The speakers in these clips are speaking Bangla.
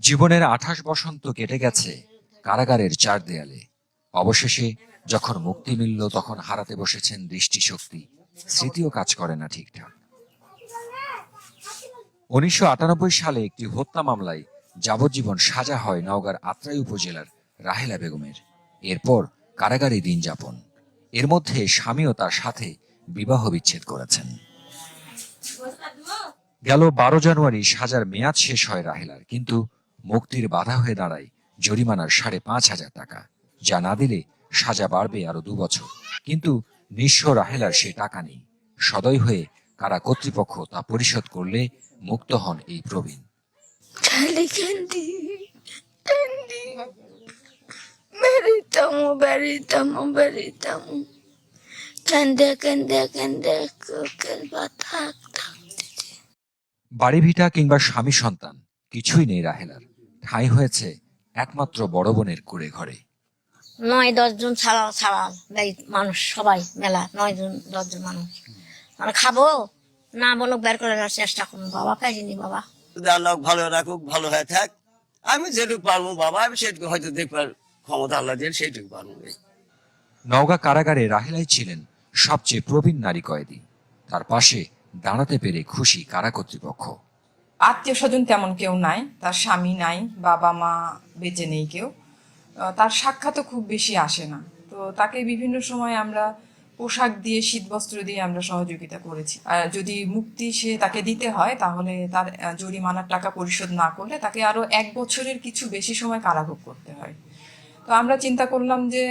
জীবনের আঠাশ বসন্ত কেটে গেছে কারাগারের চার দেয়ালে। অবশেষে যখন মুক্তি মিলল, তখন হারাতে বসেছেন দৃষ্টিশক্তি। স্মৃতিও কাজ করে না ঠিকঠাক। উনিশশো আটানব্বই সালে একটি হত্যা মামলায় যাবজ্জীবন সাজা হয় নওগাঁর আত্রাই উপজেলার রাহেলা বেগমের। এরপর কারাগারে দিন যাপন। এর মধ্যে স্বামীও তার সাথে বিবাহ বিচ্ছেদ করেছেন। গেল বারো জানুয়ারি, সাজার মেয়াদ শেষ হয় রাহেলার, কিন্তু মুক্তির বাধা হয়ে দাঁড়ায় জরিমানার সাড়ে পাঁচ হাজার টাকা। যা না দিলে সাজা বাড়বে আরও দু বছর। কিন্তু নিঃস্ব রাহেলার সে টাকা নেই। সদয় হয়ে কারা কর্তৃপক্ষ তা পরিশোধ করলে মুক্ত হন এই প্রবীণ। বেরিতাম বেরিতাম বেরিতাম। কান্দে বাড়ি ভিটা কিংবা স্বামী সন্তান কিছুই নেই রাহেলার। ঠাঁই হয়েছে একমাত্র বড় বোনের কুড়ে ঘরে। নয় দশজন ছাড়া ছাড়া এই মানুষ সবাই মেলা নয় জন দশজন মানুষ। মানে খাব? না বলো বের করে দেওয়ার চেষ্টা করুন বাবা পাইনি বাবা। যদি আল্লাহ ভালো রাখুক ভালো হয়ে থাক। আমি যেটুকু পারব বাবা আমি সেটুকু হয়তো দেখবার ক্ষমতা আল্লাহ দিয়ে সেইটুকু পারব। নওগাঁ কারাগারে রাহেলাই ছিলেন সবচেয়ে প্রবীণ নারী কয়েদি। তার পাশে দাঁড়াতে পেরে খুশি কারা কর্তৃপক্ষ? আত্মীয় স্বজন তেমন কেউ নাই, তার স্বামী নাই বাবা মা বেঁচে নেই কেউ। তার সাক্ষাৎও খুব বেশি আসে না। তো তাকে বিভিন্ন সময় আমরা পোশাক দিয়ে, শীতবস্ত্র দিয়ে আমরা সহযোগিতা করেছি। আর যদি মুক্তি সে তাকে দিতে হয়, তাহলে তার জরিমানার টাকা পরিশোধ না করলে তাকে আরও এক বছরের কিছু বেশি সময় কারাভোগ করতে হয়। তো আমরা চিন্তা করলাম যে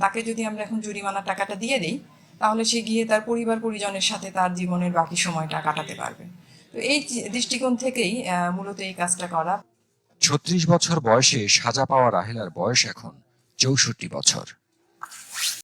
তাকে যদি আমরা এখন জরিমানার টাকাটা দিয়ে দিই তাহলে সে গিয়ে তার পরিবার পরিজনের সাথে তার জীবনের বাকি সময়টা কাটাতে পারবে। তো এই দৃষ্টিকোণ থেকেই মূলত এই কাজটা করা। ছত্রিশ বছর বয়সে সাজা পাওয়া রাহেলার বয়স এখন চৌষট্টি বছর।